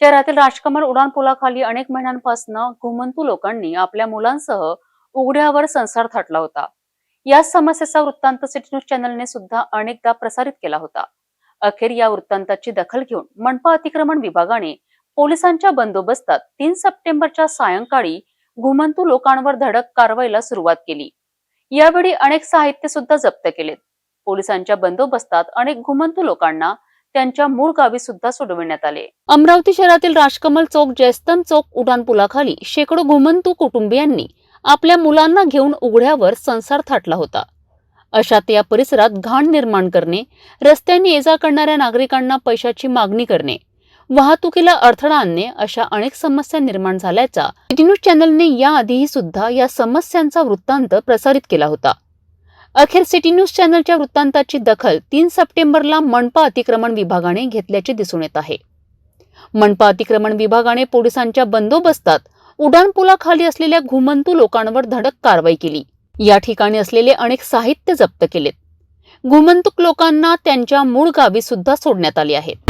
शहरातील राजकमल उडान पुलाखाली अनेक महिन्यांपासून घुमंतू लोकांनी आपल्या मुलांसह उघड्यावर संसार थाटला होता. या समस्येचा वृत्तांत सिटी न्यूज चॅनलने सुद्धा अनेकदा प्रसारित केला होता. अखेर या वृत्तांताची दखल घेऊन मनपा अतिक्रमण विभागाने पोलिसांच्या बंदोबस्तात तीन सप्टेंबरच्या सायंकाळी घुमंतू लोकांवर धडक कारवाईला सुरुवात केली. यावेळी अनेक साहित्य सुद्धा जप्त केलेत. पोलिसांच्या बंदोबस्तात अनेक घुमंतू लोकांना त्यांच्या मूळ गावी सुद्धा सोडविण्यात आले. अमरावती शहरातील राजकमल चौक जयस्तंभ चौक उड्डाण पुलाखाली शेकडो घुमंतू कुटुंबियांनी आपल्या मुलांना घेऊन उघड्यावर संसार थाटला होता. अशात या परिसरात घाण निर्माण करणे रस्त्यांनी ये जा करणाऱ्या नागरिकांना पैशाची मागणी करणे वाहतुकीला अडथळा आणणे अशा अनेक समस्या निर्माण झाल्याचा न्यूज चॅनलने याआधीही सुद्धा या समस्यांचा वृत्तांत प्रसारित केला होता. अखेर सिटी न्यूज चॅनलच्या वृत्तांताची दखल तीन सप्टेंबरला मनपा अतिक्रमण विभागाने घेतल्याचे दिसून येत आहे. मनपा अतिक्रमण विभागाने पोलिसांच्या बंदोबस्तात उड्डाणपुलाखाली असलेल्या घुमंतू लोकांवर धडक कारवाई केली. या ठिकाणी असलेले अनेक साहित्य जप्त केलेत. घुमंतुक लोकांना त्यांच्या मूळ गावी सुद्धा सोडण्यात आले आहेत.